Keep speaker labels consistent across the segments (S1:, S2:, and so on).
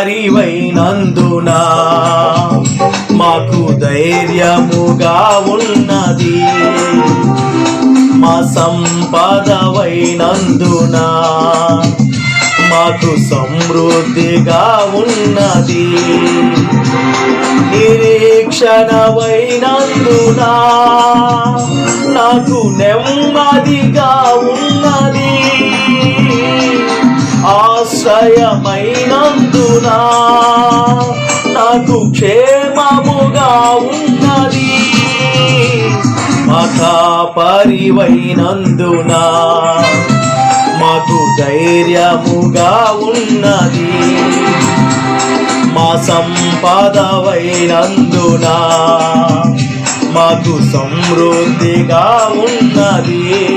S1: అరివైనందున మాకు ధైర్యముగా ఉన్నది. మా సంపదవైనందున మాకు సమృద్ధిగా ఉన్నది. నిరీక్షణవైనందున నాకు నెమ్మదిగా ఉన్నది. ఆశ్రయమైనందున? నాకు క్షేమముగా ఉన్నది. మత పరివైనందున మాకు ధైర్యముగా ఉన్నది. మా సంపదవైనందున? మాకు సమృద్ధిగా ఉన్నది.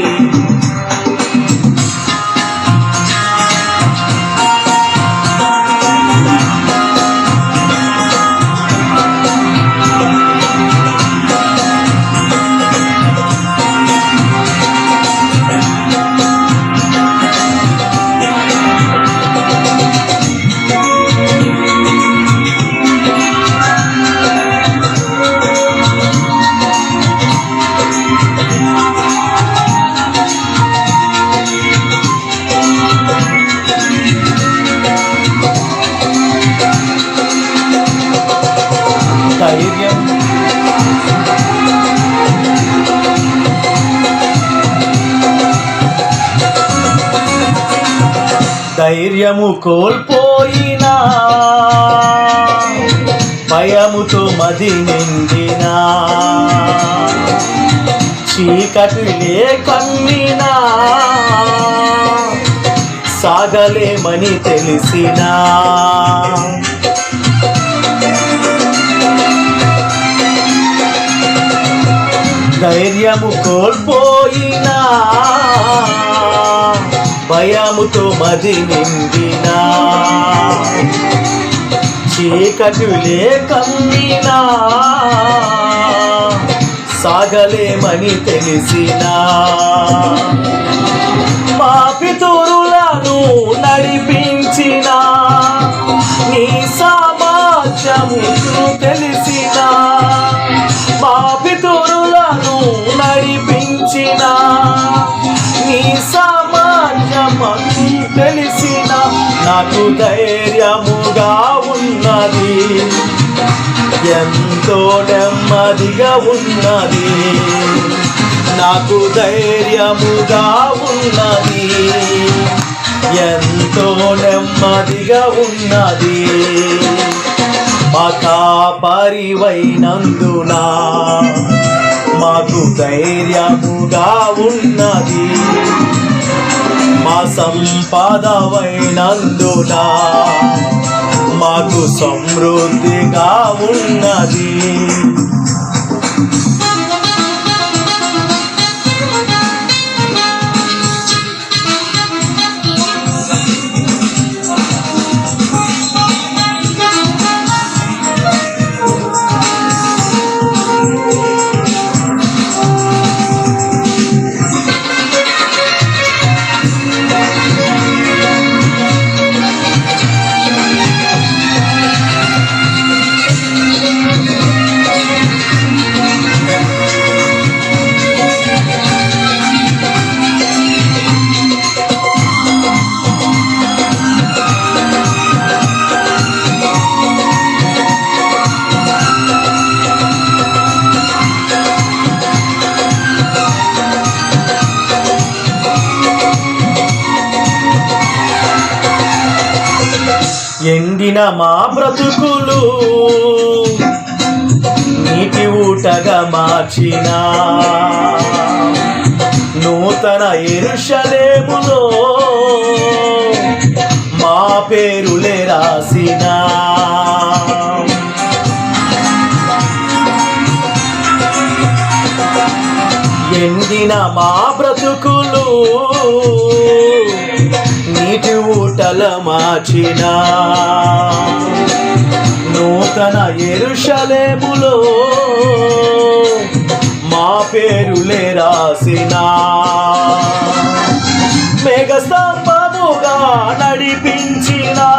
S1: ధైర్యము కోల్పోయినా. భయముతో మది నిండినా. చీకటిలే కమ్మినా సాగలేమని తెలిసినా. ధైర్యము కోల్పోయినా. భయముతో మది నిండినా. చీకటులే కమ్మినా సాగలేమని తెలిసినా. మా పితురులను నడిపించిన. నీ సామాజ్యము తెలిసిన నాకు ధైర్యముగా ఉన్నది. ఎంతో నెమ్మదిగా ఉన్నది. నాకు ధైర్యముగా ఉన్నది. ఎంతో నెమ్మదిగా ఉన్నది. మాకా పరివైనందున మాకు ధైర్యముగా ఉన్నది. మా సంపదవైనందున మాకు సమృద్ధిగా ఉన్నది. ఎండిన మా బ్రతుకులు నీటి ఊటగా మార్చిన. నూతన ఎరుషలేములో మా పేరులే రాసినా. ఎండిన మా బ్రతుకులు. నీటి ఊటల మార్చిన నూతన ఎరుషలేములో మా పేరులే రాసిన మేఘస్తంభముగా నడిపించినా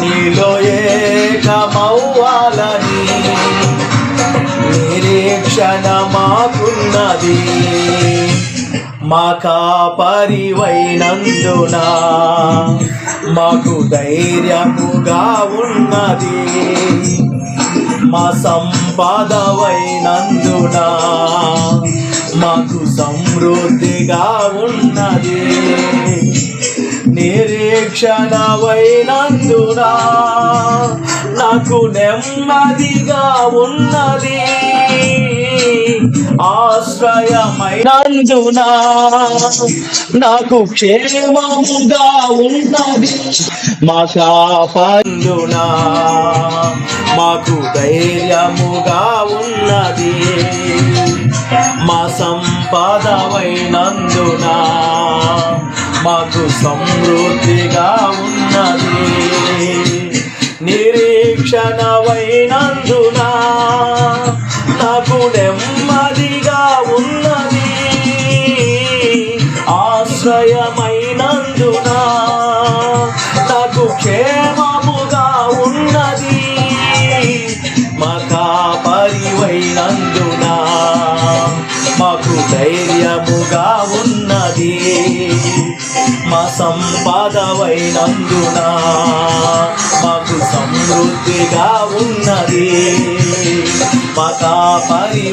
S1: నీలో ఏకమవ్వాలని నిరీక్షణ మాకున్నది మా కాపరివైనందున మాకు ధైర్యముగా ఉన్నది. మా సంపదవైనందున మాకు సమృద్ధిగా ఉన్నది. నిరీక్షణవైనందున నాకు నెమ్మదిగా ఉన్నది. ఆశ్రయమైనందున? నాకు క్షేమముగా ఉన్నది. మా కాపాందున మాకు ధైర్యముగా ఉన్నది. మా సంపదవైనందున మాకు సమృద్ధిగా ఉన్నది. నిరీక్షణమైనందున నాకు నెమ్మదిగా ఉన్నది. ఆశ్రయమైనందున నాకు క్షేమముగా ఉన్నది. మా కాపరివైనందున మాకు ధైర్యముగా ఉన్నది. మా సంపదవైనందున మాకు సమృద్ధిగా ఉన్నది. మా కాపరివై